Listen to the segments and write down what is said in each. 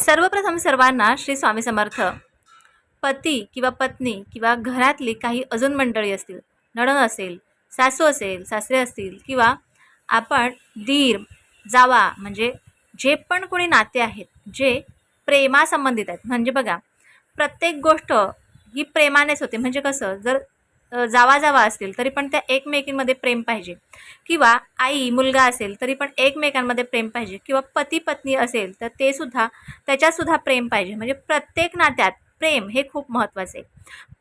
सर्वप्रथम सर्वांना श्री स्वामी समर्थ. पती किंवा पत्नी किंवा घरातली काही अजून मंडळी असतील नडण असेल सासू असेल सासरे असतील किंवा आपण दीर जावा म्हणजे जे पण कोणी नाते आहेत जे प्रेमासंबंधित आहेत. म्हणजे बघा प्रत्येक गोष्ट ही प्रेमानेच होते. म्हणजे कसं? जर जावा जावा असतील तरी पण त्या एकमेकींमध्ये प्रेम पाहिजे. किंवा आई मुलगा असेल तरी पण एकमेकांमध्ये प्रेम पाहिजे. किंवा पती पत्नी असेल तर ते सुद्धा त्याच्यातसुद्धा प्रेम पाहिजे. म्हणजे प्रत्येक नात्यात प्रेम हे खूप महत्त्वाचे आहे.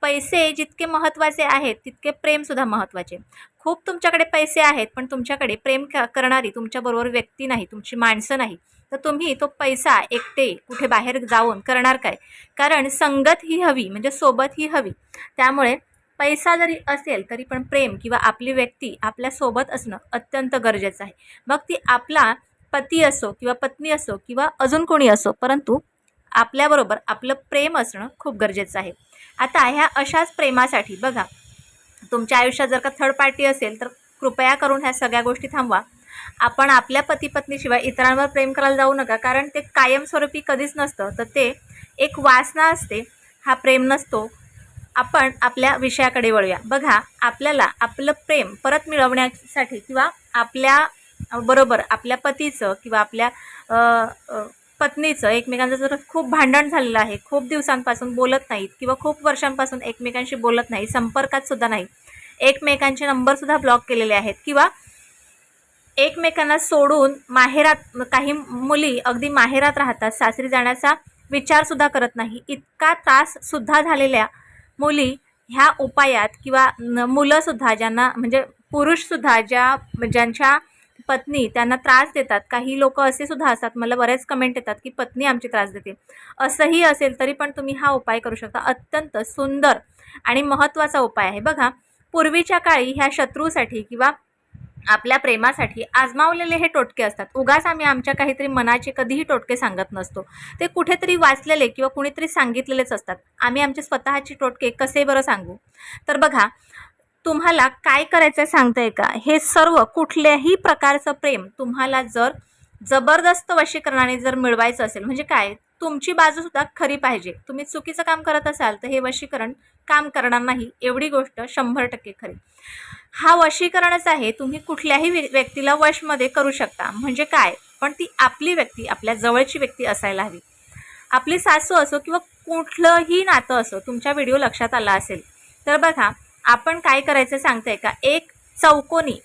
पैसे जितके महत्त्वाचे आहेत तितके प्रेमसुद्धा महत्त्वाचे खूप तुमच्याकडे पैसे आहेत पण तुमच्याकडे प्रेम क करणारी तुमच्याबरोबर व्यक्ती नाही तुमची माणसं नाही. तर तुम्ही तो पैसा एकटे कुठे बाहेर जाऊन करणार काय? कारण संगत ही हवी म्हणजे सोबत ही हवी. त्यामुळे पैसा जरी असेल तरी पण प्रेम किंवा आपली व्यक्ती आपल्यासोबत असणं अत्यंत गरजेचं आहे. मग ती आपला पती असो किंवा पत्नी असो किंवा अजून कोणी असो परंतु आपल्याबरोबर आपलं प्रेम असणं खूप गरजेचं आहे. आता ह्या अशाच प्रेमासाठी बघा तुमच्या आयुष्यात जर का थर्ड पार्टी असेल तर कृपया करून ह्या सगळ्या गोष्टी थांबवा. आपण आपल्या पती पत्नीशिवाय इतरांवर प्रेम करायला जाऊ नका कारण ते कायमस्वरूपी कधीच नसतं तर ते एक वासना असते. हा प्रेम नसतो आपण आपल्या विषयाकडे वळूया. बघा आपल्याला आपलं प्रेम परत मिळवण्यासाठी किंवा आपल्या बरोबर आपल्या पतीचं किंवा आपल्या पत्नीचं एकमेकांचं जर खूप भांडण झालेलं आहे खूप दिवसांपासून बोलत नाहीत किंवा खूप वर्षांपासून एकमेकांशी बोलत नाही संपर्कात सुद्धा नाही एकमेकांचे नंबरसुद्धा ब्लॉक केलेले आहेत किंवा एकमेकांना सोडून माहेरात काही मुली अगदी माहेरात राहतात सासरी जाण्याचा विचारसुद्धा करत नाही इतका त्राससुद्धा झालेल्या मुली ह्या उपायात किंवा मुलंसुद्धा ज्यांना म्हणजे पुरुषसुद्धा ज्या ज्यांच्या पत्नी त्यांना त्रास देतात काही लोक असे सुद्धा असतात मला बरेच कमेंट येतात की पत्नी आमची त्रास देते. असंही असेल तरी पण तुम्ही हा उपाय करू शकता. अत्यंत सुंदर आणि महत्त्वाचा उपाय आहे. बघा पूर्वीच्या काळी ह्या शत्रूसाठी किंवा आपल्या प्रेमासाठी आजमावलेले हे टोटके असतात. उगाच आम्ही आमच्या काहीतरी मनाचे कधीही टोटके सांगत नसतो. ते कुठेतरी वाचलेले किंवा कुणीतरी सांगितलेलेच असतात. आम्ही आमचे स्वतःचे टोटके कसे बरं सांगू? तर बघा तुम्हाला काय करायचं सांगताय का? हे सर्व कुठल्याही प्रकारचं प्रेम तुम्हाला जर जबरदस्त वशीकरणाने जर मिळवायचं असेल म्हणजे काय? तुमची बाजूसुद्धा खरी पाहिजे. तुम्ही चुकीचं काम करत असाल तर हे वशीकरण काम करणार नाही. एवढी गोष्ट शंभर टक्के खरी. हा वशीकरणच आहे तुम्ही कुठल्याही व्य- व्यक्तीला वशमध्ये करू शकता. म्हणजे काय? पण ती आपली व्यक्ती आपल्या जवळची व्यक्ती असायला हवी. आपली सासू असो किंवा कुठलंही नातं असो तुमच्या व्हिडिओ लक्षात आला असेल. तर बघा आपण काय करायचं सांगतंय का? एक चौकोनी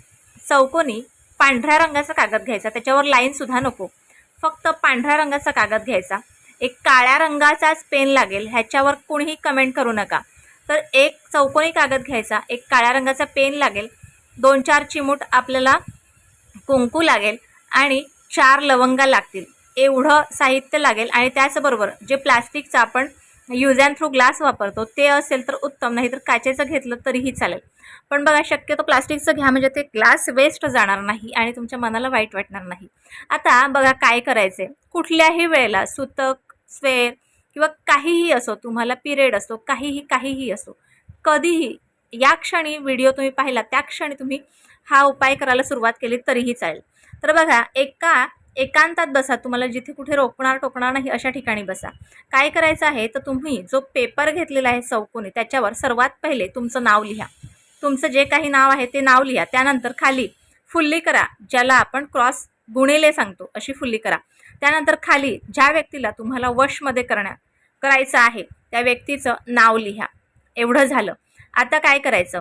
चौकोनी पांढऱ्या रंगाचा कागद घ्यायचा. त्याच्यावर लाईनसुद्धा नको. फक्त पांढऱ्या रंगाचा कागद घ्यायचा. एक काळ्या रंगाचाच पेन लागेल ह्याच्यावर कुणीही कमेंट करू नका. तर एक चौकोनी कागद घ्यायचा एक काळ्या रंगाचा पेन लागेल दोन चार चिमूट आपल्याला कुंकू लागेल आणि चार लवंगा लागतील. एवढं साहित्य लागेल आणि त्याचबरोबर जे प्लास्टिकचं आपण यूज अँड थ्रू ग्लास वापरतो. ते असेल तर उत्तम नाही तर काचेचं घेतलं तरीही चालेल. पण बघा शक्यतो प्लास्टिकचं घ्या म्हणजे ते ग्लास वेस्ट जाणार नाही आणि तुमच्या मनाला वाईट वाटणार नाही. आता बघा काय करायचे कुठल्याही वेळेला सुतक स्वेर किंवा काहीही असो तुम्हाला पिरियड असो काहीही काहीही असो कधीही या क्षणी व्हिडिओ तुम्ही पाहिला त्या क्षणी तुम्ही हा उपाय करायला सुरुवात केली तरीही चालेल. तर बघा एका एकांतात बसा. तुम्हाला जिथे कुठे रोखणार टोकणार नाही अशा ठिकाणी बसा. काय करायचं आहे? तर तुम्ही जो पेपर घेतलेला आहे चौकोनी त्याच्यावर सर्वात पहिले तुमचं नाव लिहा. तुमचं जे काही नाव आहे ते नाव लिहा. त्यानंतर खाली फुल्ली करा ज्याला आपण क्रॉस गुणेले सांगतो अशी फुल्ली करा. त्यानंतर खाली ज्या व्यक्तीला तुम्हाला वशमध्ये करण्या करायचं आहे त्या व्यक्तीचं नाव लिहा. एवढं झालं. आता काय करायचं?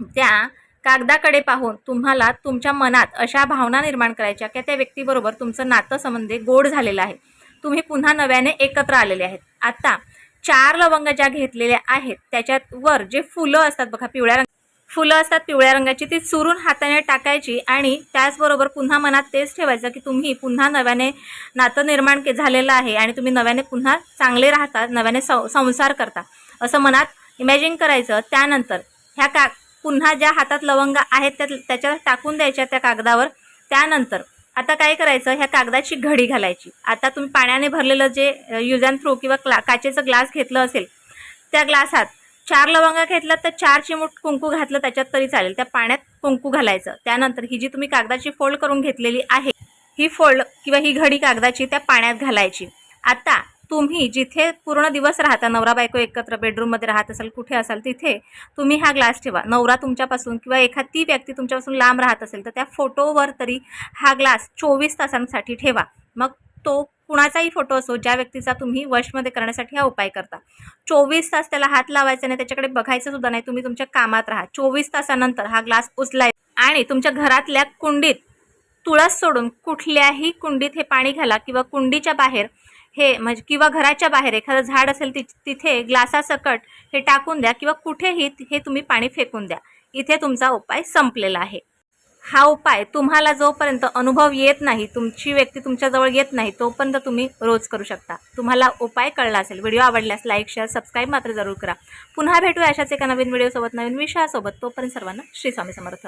त्या कागदाकडे पाहून तुम्हाला तुमच्या मनात अशा भावना निर्माण करायच्या की त्या व्यक्तीबरोबर तुमचं नातं संबंध गोड झालेलं आहे. तुम्ही पुन्हा नव्याने एकत्र आलेले आहेत. आता चार लवंग ज्या घेतलेल्या आहेत त्याच्यात वर जे फुलं असतात बघा पिवळ्या रंग फुलं असतात पिवळ्या रंगाची ती चुरून हाताने टाकायची आणि त्याचबरोबर पुन्हा मनात तेच ठेवायचं की तुम्ही पुन्हा नव्याने नातं निर्माण के झालेलं आहे आणि तुम्ही नव्याने पुन्हा चांगले राहता नव्याने सं संसार करता. असं मनात इमॅजिन करायचं. त्यानंतर ह्या का पुन्हा ज्या हातात लवंगा आहेत त्या त्याच्यात टाकून द्यायच्या त्या कागदावर. त्यानंतर आता काय करायचं? ह्या कागदाची घडी घालायची. आता तुम्ही पाण्याने भरलेलं जे यूज अँड थ्रू किंवा क्ला काचेचं ग्लास घेतलं असेल त्या ग्लासात चार लवंगा घेतलात तर चार चिमूट कुंकू घातलं त्याच्यात तरी चालेल. त्या पाण्यात कुंकू घालायचं. त्यानंतर ही जी तुम्ही कागदाची फोल्ड करून घेतलेली आहे ही फोल्ड किंवा ही घडी कागदाची त्या पाण्यात घालायची. आता तुम्ही जिथे पूर्ण दिवस राहता नवरा बायको एकत्र बेडरूममध्ये राहत असाल कुठे असाल तिथे तुम्ही हा ग्लास ठेवा. नवरा तुमच्यापासून किंवा एखादी व्यक्ती तुमच्यापासून लांब राहत असेल तर त्या फोटोवर तरी हा ग्लास चोवीस तासांसाठी ठेवा. मग तो कुणाचाही फोटो असो ज्या व्यक्तीचा तुम्ही वशमध्ये करण्यासाठी हा उपाय करता. चोवीस तास त्याला हात लावायचा नाही त्याच्याकडे बघायचं सुद्धा नाही तुम्ही तुमच्या कामात राहा. चोवीस तासानंतर हा ग्लास उचलाय आणि तुमच्या घरातल्या कुंडीत तुळस सोडून कुठल्याही कुंडीत हे पाणी घाला किंवा कुंडीच्या बाहेर हे म्हणजे किंवा घराच्या बाहेर एखादं झाड असेल ति तिथे ग्लासासकट हे टाकून द्या किंवा कुठेही हे तुम्ही पाणी फेकून द्या. इथे तुमचा उपाय संपलेला आहे. हा उपाय तुम्हाला जोपर्यंत अनुभव येत नाही तुमची व्यक्ती तुमच्याजवळ येत नाही तोपर्यंत तुम्ही रोज करू शकता. तुम्हाला उपाय कळला असेल. व्हिडिओ आवडल्यास लाईक शेअर सबस्क्राईब मात्र जरूर करा. पुन्हा भेटूया अशाच एका नवीन व्हिडिओसोबत नवीन विषयासोबत. तोपर्यंत सर्वांना श्री स्वामी समर्थ.